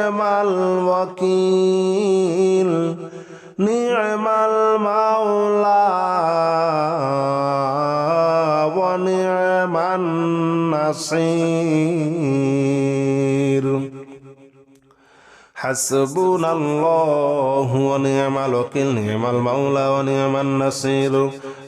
الله ونعم الوكيل نعم المولى ونعم النصير حسبنا الله ونعم الوكيل نعم المولى ونعم النصير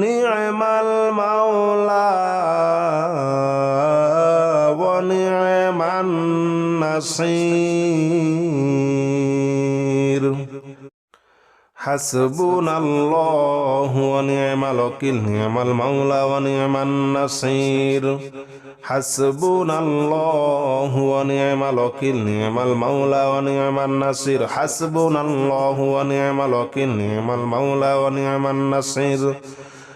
নিয়মাল মাওলা নিয়মান নাসির। হাসবুনাল্লাহু ওয়া নিয়মাল ওয়াকিল নিয়মাল মাওলা ওয়া নিয়মান নাসির। হাসবুনাল্লাহু ওয়া নিয়মাল ওয়াকিল নিয়মাল মাওলা ওয়া নিয়মান নাসির। হাসবুনাল্লাহু ওয়া নিয়মাল ওয়াকিল নিয়মাল মাওলা ওয়া নিয়মান নাসির।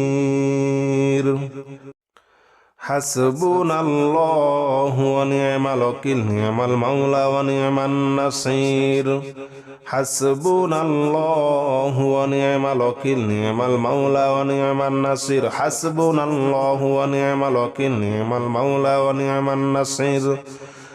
النصير حسبنا الله ونعم الوكيل نعم المولى ونعم النصير حسبنا الله ونعم الوكيل نعم المولى ونعم النصير حسبنا الله ونعم الوكيل نعم المولى ونعم النصير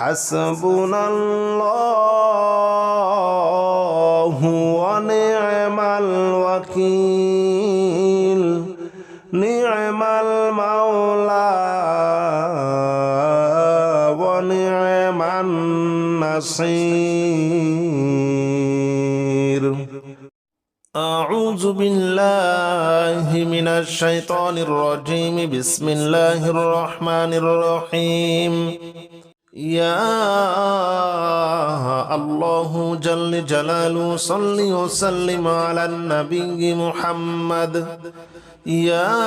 النصير حسبنا الله ونعم الوكيل نعم المولى ونعم النصير أعوذ بالله من الشيطان الرجيم بسم الله الرحمن الرحيم يا الله جل جلاله صل وسلم على النبي محمد. يا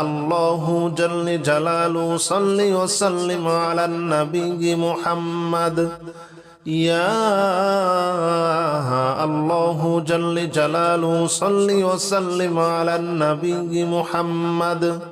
الله جل جلاله صل وسلم على النبي محمد. يا الله جل جلاله صل وسلم على النبي محمد.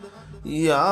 يا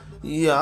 يا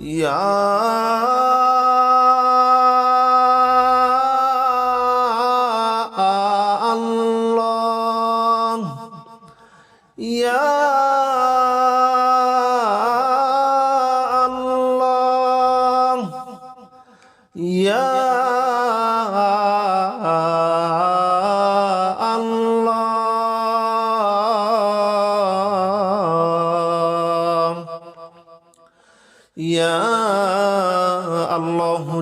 Yeah.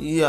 Yeah.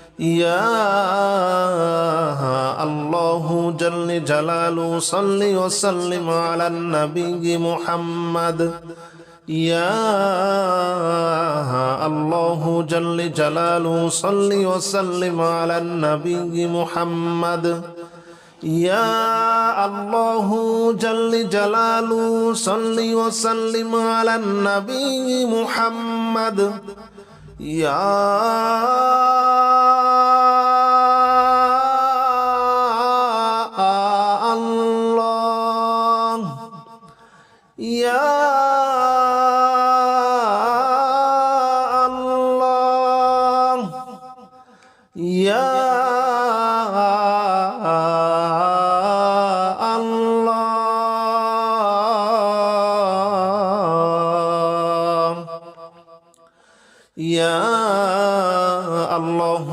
یا اللہ جل جلال صلی و سلم علی النبی محمد. یا اللہ جل جلال صلی و سلم علی النبی محمد. یا اللہ جل جلال صلی و سلم علی النبی محمد. يا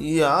يا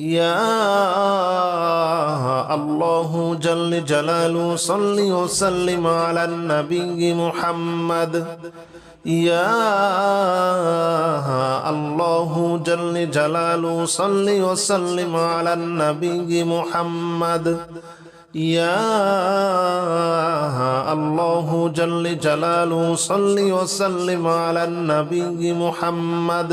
يا الله جل جلاله صل وسلم على النبي محمد۔ يا الله جل جلاله صل وسلم على النبي محمد۔ يا الله جل جلاله صل وسلم على النبي محمد۔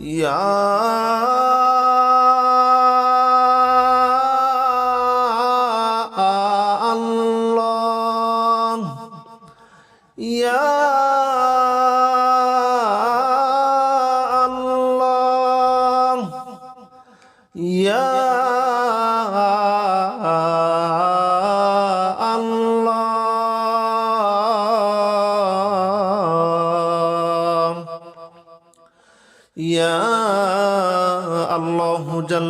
يا